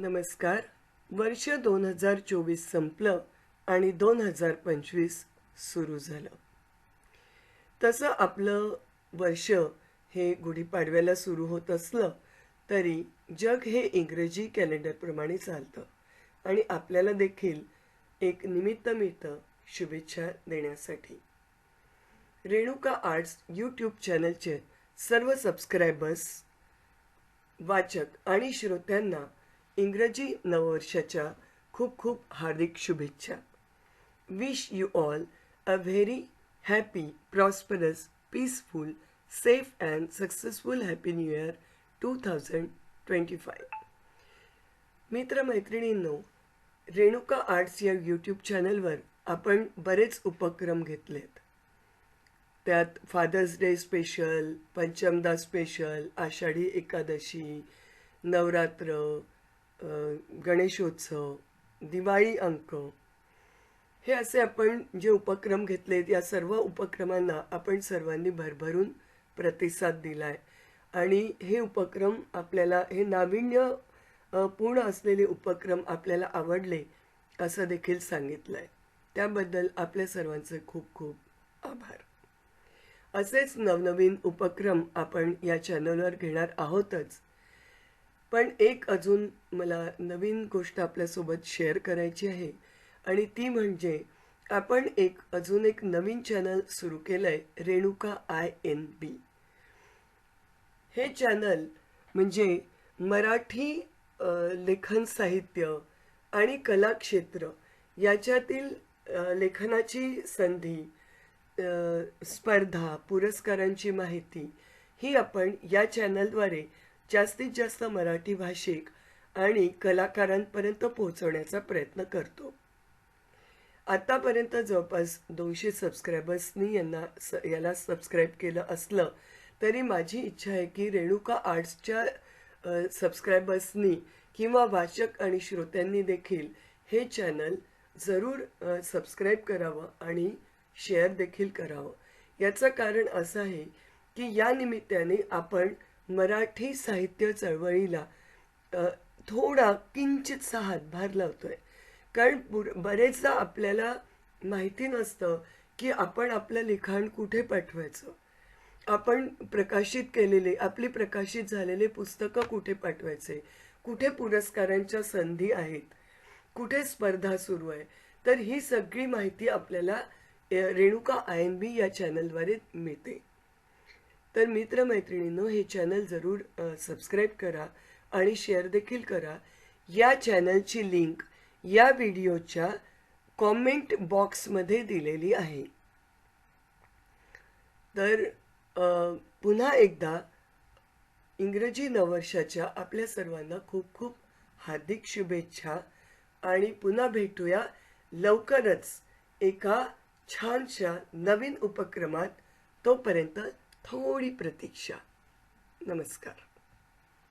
नमस्कार. वर्ष दोन हजार चोवीस संपलं आणि दोन हजार पंचवीस सुरू झालं. तसं आपलं वर्ष हे गुढीपाडव्याला सुरू होत असलं तरी जग हे इंग्रजी कॅलेंडरप्रमाणे चालतं आणि आपल्याला देखील एक निमित्त मिळतं शुभेच्छा देण्यासाठी. रेणुका आर्ट्स यूट्यूब चॅनलचे सर्व सबस्क्रायबर्स वाचक आणि श्रोत्यांना इंग्रजी नववर्षाच्या खूप खूप हार्दिक शुभेच्छा. Wish you all a very happy prosperous peaceful safe and successful happy new year two thousand twenty five मित्रमैत्रिणींनो Renuka arts या यूट्यूब चॅनलवर आपण बरेच उपक्रम घेतलेत. त्यात father's day special Panchamda special Ashadhi Ekadashi Navratra Ganeshotsav Diwali अंक हे असे आपण जे उपक्रम घेतलेत या सर्व उपक्रमांना आपण सर्वांनी भरभरून प्रतिसाद दिलाय. आणि हे उपक्रम आपल्याला हे नाविन्य पूर्ण असलेले उपक्रम आपल्याला आवडले असं देखील सांगितलंय. त्याबद्दल आपल्या सर्वांचे खूप खूप आभार. असेच नवनवीन उपक्रम आपण या चॅनलवर घेणार आहोतच. पण एक अजून मला नवीन गोष्ट आपल्यासोबत शेअर करायची आहे. आणि ती म्हणजे आपण एक अजून एक नवीन चॅनल सुरू केलं आहे रेणुका आय एन बी. हे चॅनल म्हणजे मराठी लेखन साहित्य आणि कलाक्षेत्र याच्यातील लेखनाची संधी स्पर्धा पुरस्कारांची माहिती ही आपण या चॅनलद्वारे जास्तीत जास्त मराठी भाषिक आणि कलाकारांपर्यंत पोहोचवण्याचा प्रयत्न करतो. आत्तापर्यंत जवळपास दोनशे सबस्क्रायबर्सनी यांना स याला सबस्क्राईब केलं असलं तरी माझी इच्छा आहे की रेणुका आर्ट्सच्या सबस्क्रायबर्सनी किंवा वाचक आणि श्रोत्यांनी देखील हे चॅनल जरूर सबस्क्राईब करावं आणि शेअर देखील करावं. याचं कारण असं आहे की या निमित्ताने आपण मराठी साहित्य चळवळीला थोडा किंचितसा हातभार लावतोय. कारण पुर- बरेचदा आपल्याला माहिती नसतं की आपण आपलं लिखाण कुठे पाठवायचं. आपण प्रकाशित केलेले आपली प्रकाशित झालेले पुस्तकं कुठे पाठवायचे? कुठे पुरस्कारांच्या संधी आहेत? कुठे स्पर्धा सुरू आहे? तर ही सगळी माहिती आपल्याला रेणुका आय एन बी या चॅनलद्वारे मिळते. तर मित्रमैत्रिणींनो हे चॅनल जरूर सबस्क्राईब करा आणि शेअर देखील करा. या चॅनलची लिंक या व्हिडिओच्या कॉमेंट बॉक्समध्ये दिलेली आहे. तर पुन्हा एकदा इंग्रजी नववर्षाच्या आपल्या सर्वांना खूप खूप हार्दिक शुभेच्छा आणि पुन्हा भेटूया लवकरच एका छानशा नवीन उपक्रमात. तोपर्यंत थोडी प्रतीक्षा. नमस्कार.